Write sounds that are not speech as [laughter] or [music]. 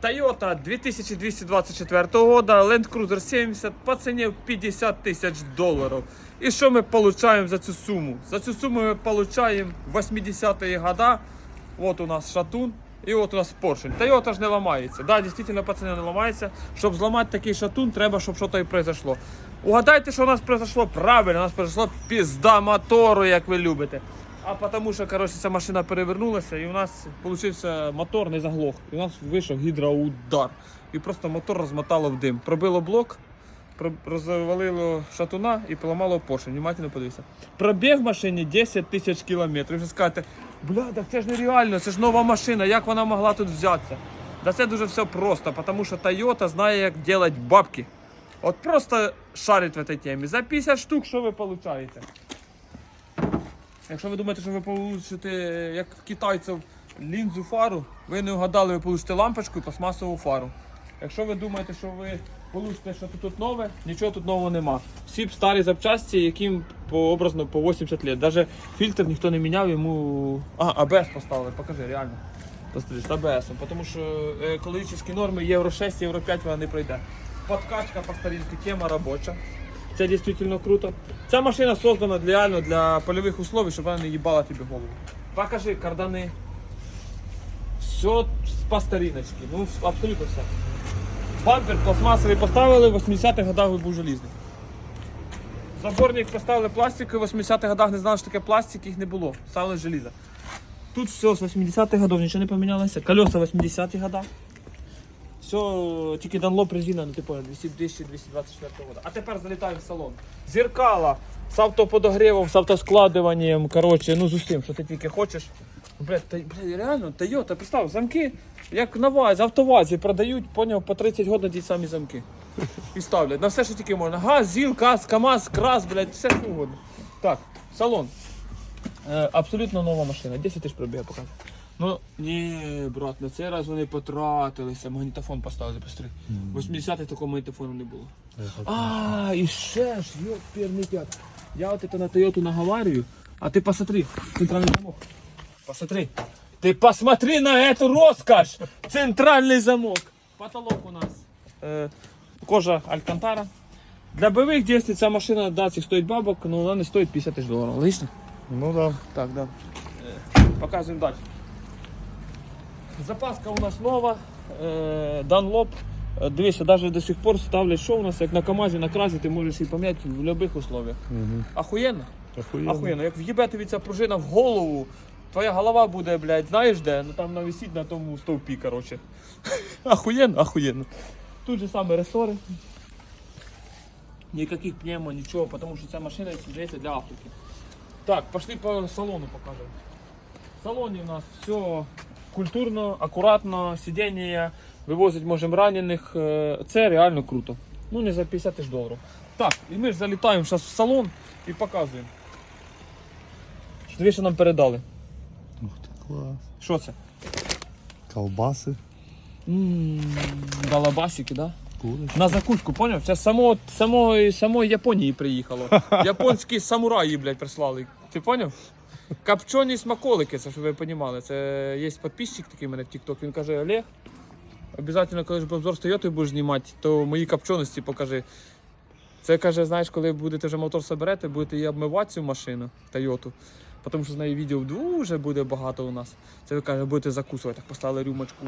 Toyota 2224 года, Land Cruiser 70 по ціні 50 тисяч доларів. І що ми отримуємо за цю суму? За цю суму ми отримуємо 80-ті года. От у нас шатун. І от у нас поршень. Toyota ж не ламається. Да, дійсно, пацани, не ламається. Щоб зламати такий шатун, треба, щоб щось і произошло. Угадайте, що у нас произошло правильно, у нас произошло пізда мотору, як ви любите. А тому що коротше, ця машина перевернулася і у нас вийшов мотор не заглох. І у нас вийшов гідроудар. І просто мотор розмотало в дим. Пробило блок, розвалило шатуна і поламало поршень. Внимательно подивіться. Пробіг в машині 10 тисяч кілометрів. Ви скажете, бля, так це ж нереально, це ж нова машина, як вона могла тут взятися? Да це дуже все просто, тому що Toyota знає, як робити бабки. От просто шарить в цій темі. За 50 штук що ви получаєте? Якщо ви думаєте, що ви получите, як в китайців, лінзу фару, ви не вгадали, ви получите лампочку і пластмасову фару. Якщо ви думаєте, що ви получите щось тут нове, нічого тут нового нема. Всі старі запчасті, яким по образно по 80 років. Навіть фільтр ніхто не міняв, йому. А, АБС поставили, покажи, реально. З АБС. Тому що е, екологічні норми Євро 6, Євро 5 вона не пройде. Подкачка по старинці, тема робоча. Це дійсно круто. Ця машина создана для, реально для польових условий, щоб вона не їбала тобі голову. Покажи кардани. Все по стариночці. Ну, абсолютно все. Бампер пластмасовий поставили, в 80-х годах був желізний. Заборник поставили пластиковий, в 80-х годах не знали, що таке пластик, їх не було. Ставили желізо. Тут все з 80-х годів, нічого не помінялося. Колеса 80-х годах. Все, тільки данлоп резина, ну ти понял, 2224 года. А тепер залітаємо в салон. Зеркала з автоподогрівом, з автоскладуванням, коротше, ну з усім, що ти тільки хочеш. Блядь, та, блядь, реально, Toyota, представ, замки, як на вазі, автовазі продають, поняв, по 30 років ті самі замки. І ставлять на все, що тільки можна. Газ, ЗІЛ, КАЗ, КАМАЗ, КРАС, блядь, все що угодно. Так, салон. Е, абсолютно нова машина. 10 тисяч пробіга показує. Ну, ні, брат, на цей раз вони потратилися. Магнітофон поставили посмотри. В 80-х такого магнітофону не було. А, і ще ж, ёперний п'ят. Я от это на Тойоту наговариваю, а ти посмотри, центральний замок. Посмотри. Ти посмотри на эту роскошь! Центральний замок. Потолок у нас. Е, кожа Алькантара. Для бойових дій ця машина да, цих стоїть бабок, але вона не стоїть 50 тисяч доларів. Логічно? Ну да. Так, да. Е, Показуємо далі. Запаска у нас нова. Е, Dunlop. Е, навіть до сих пор ставлять, що у нас, як на КАМАЗі, на кразі, ти можеш її поміняти в будь-яких условиях. Угу. Ахуєнно? Охуєнно. Ахуєнно. Як в'їбе тобі ця пружина в голову, твоя голова буде, блядь, знаєш де? Ну там нависіть на тому стовпі, коротше. [laughs] Ахуєнно, ахуєнно. Тут же саме ресори. Ніяких пневмо, нічого, тому що ця машина здається для Африки. Так, пошли по салону покажемо. В салоні у нас все культурно, акуратно, сидіння, вивозити можемо ранених. Е, Це реально круто. Ну не за 50 тисяч доларів. Так, і ми ж залітаємо зараз в салон і показуємо. Дві, що нам передали. Ух ти, клас. Що це? Колбаси. Ммм, балабасики, да? Курочки. На закуску, поняв? Це само, само, само Японії приїхало. [laughs] Японські самураї, блядь, прислали. Ти поняв? Копчені смаколики, це щоб ви розуміли. Це є підписчик такий мене в TikTok, він каже, Олег, обов'язково, коли ж обзор з Toyota будеш знімати, то мої копченості покажи. Це каже, знаєш, коли будете вже мотор соберете, будете її обмивати цю машину, Тойоту. Тому що з неї відео дуже буде багато у нас. Це ви каже, будете закусувати. Так поставили рюмочку